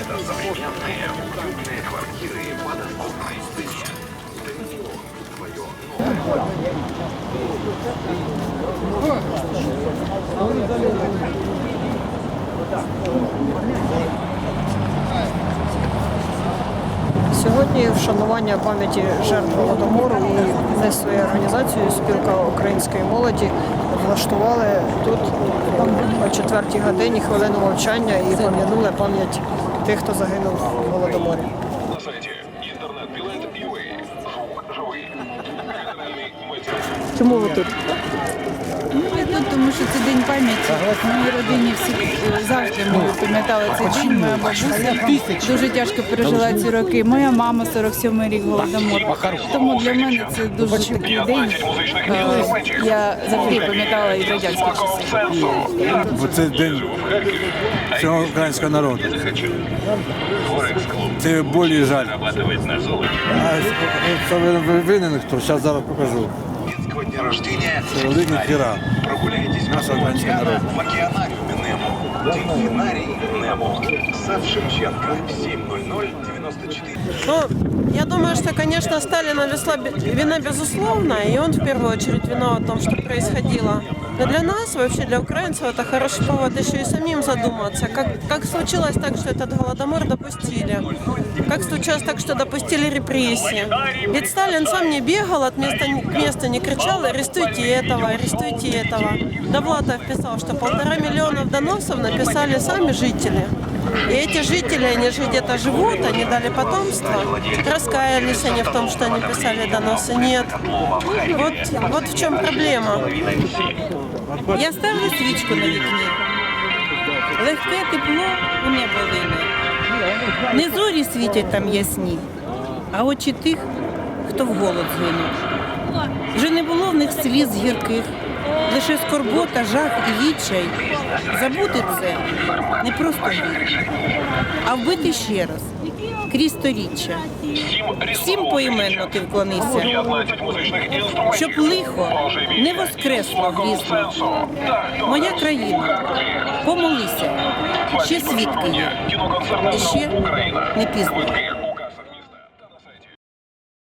Это современные, уютные квартиры по доступной цене. Доминион. Твое Сьогодні вшанування пам'яті жертв голодомору і ми своєю організацією спілка української молоді влаштували тут о четвертій годині хвилину мовчання і пам'янули пам'ять тих, хто загинув в голодоморі. На. Живий. Чому ви тут? Ну, тому що це день пам'яті. В моїй родині всі е, завжди ми пам'ятали цей день. Моя бабуся дуже тяжко пережила ці роки. Моя мама 47 рік голодомор. Тому для мене це дуже такий день. Е, Я завжди пам'ятала і радянські часи. Бо це день всього українського народу. Це боль і жаль. А це винен, хто зараз покажу. Детского дня рождения. Прогуляйтесь по Нашего Дельфинарий Немо. Сав Шевченко. 70094. Ну, я думаю, что, конечно, Сталина весла вина безусловная, и он в первую очередь виноват в том, что происходило. Но для нас, вообще для украинцев, это хороший повод еще и самим задуматься, как, как случилось так, что этот голодомор допустили, как случилось так, что допустили репрессии. Ведь Сталин сам не бегал от места к месту, не кричал «арестуйте этого, арестуйте этого». Довлатов писал, что полтора миллиона доносов написали сами жители. И эти жители, они же где-то живут, они дали потомство. Раскаялись они в том, что они писали доносы? Нет. Вот, вот в чем проблема. Я ставлю свічку на вікні. Легке тепло у небо. Не зорі світять там ясні, а очі тих, хто в голод згинув. Вже не було в них сліз гірких, лише скорбота, жах і відчай. Забути це не просто вік, а вбити ще раз, крізь сторіччя. Всім поіменно ти вклонися, 15 музичних інструментів. щоб лихо не воскресло грізно. Моя країна, помолися, ще свідки є, і ще не пізно.